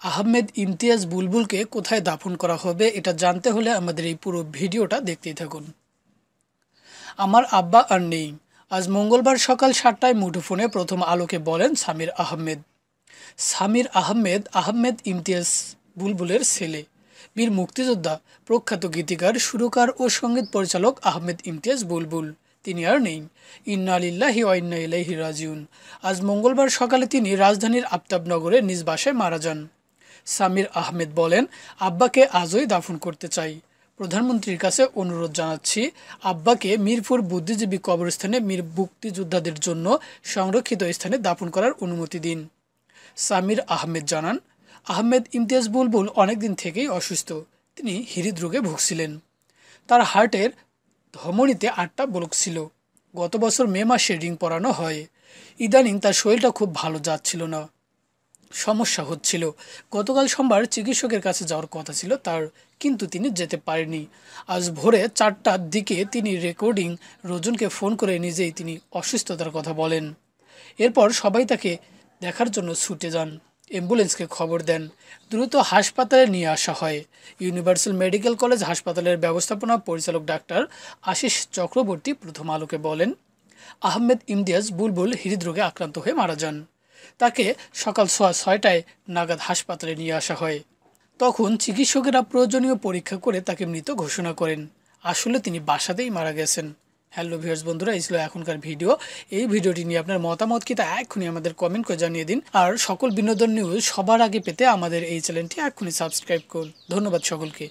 আহমেদ ইমতিয়াজ বুলবুলকে কোথায় দাফন করা হবে এটা জানতে হলে আমাদের এই পুরো ভিডিওটা দেখতেই থাকুন। আমার আব্বা আর নেই। আজ মঙ্গলবার সকাল সাতটায় মুঠোফোনে প্রথম আলোকে বলেন সামির আহমেদ। সামির আহমেদ আহমেদ ইমতিয়াজ বুলবুলের ছেলে। বীর মুক্তিযোদ্ধা, প্রখ্যাত গীতিকার, সুরকার ও সংগীত পরিচালক আহমেদ ইমতিয়াজ বুলবুল। তিনি আর নেই। ইন্না আলিল্লাহি ওয়াইন্না ইলাইহি রাজিউন। আজ মঙ্গলবার সকালে তিনি রাজধানীর আফতাবনগরে নিজ বাসায় মারা যান। সামির আহমেদ বলেন, আব্বাকে আজই দাফন করতে চাই। প্রধানমন্ত্রীর কাছে অনুরোধ জানাচ্ছি, আব্বাকে মিরপুর বুদ্ধিজীবী কবরস্থানে মীর মুক্তিযোদ্ধাদের জন্য সংরক্ষিত স্থানে দাফন করার অনুমতি দিন। সামির আহমেদ জানান, আহমেদ ইমতিয়াজ বুলবুল অনেকদিন থেকেই অসুস্থ। তিনি হৃদরোগে ভুগছিলেন। তার হার্টের ধমনীতে আটটা ব্লক ছিল। গত বছর মে মাসে রিং পরানো হয়। ইদানিং তার শরীরটা খুব ভালো যাচ্ছিল না। সমস্যা হচ্ছিল। গতকাল সোমবার চিকিৎসকের কাছে যাওয়ার কথা ছিল, তার কিন্তু তিনি যেতে পারেনি আজ ভোরে চারটার দিকে তিনি রেকর্ডিং রোজনকে ফোন করে নিজেই তিনি অসুস্থতার কথা বলেন। এরপর সবাই তাকে দেখার জন্য ছুটে যান। অ্যাম্বুলেন্সকে খবর দেন। দ্রুত হাসপাতালে নিয়ে আসা হয়। ইউনিভার্সাল মেডিকেল কলেজ হাসপাতালের ব্যবস্থাপনা পরিচালক ডাক্তার আশিস চক্রবর্তী প্রথম আলোকে বলেন, আহমেদ ইমতিয়াজ বুলবুল হৃদরোগে আক্রান্ত হয়ে মারা যান। তাকে সকাল সোয়া ছয়টায় নাগাদ হাসপাতালে নিয়ে আসা হয়। তখন চিকিৎসকেরা প্রয়োজনীয় পরীক্ষা করে তাকে মৃত ঘোষণা করেন। আসলে তিনি বাসাতেই মারা গেছেন। হ্যালো ভিউয়ার্স, বন্ধুরা, এই ছিল এখনকার ভিডিও। এই ভিডিওটি নিয়ে আপনার মতামত কি তা এক্ষুনি আমাদের কমেন্ট করে জানিয়ে দিন। আর সকল বিনোদন নিউজ সবার আগে পেতে আমাদের এই চ্যানেলটি এক্ষুনি সাবস্ক্রাইব করুন। ধন্যবাদ সকলকে।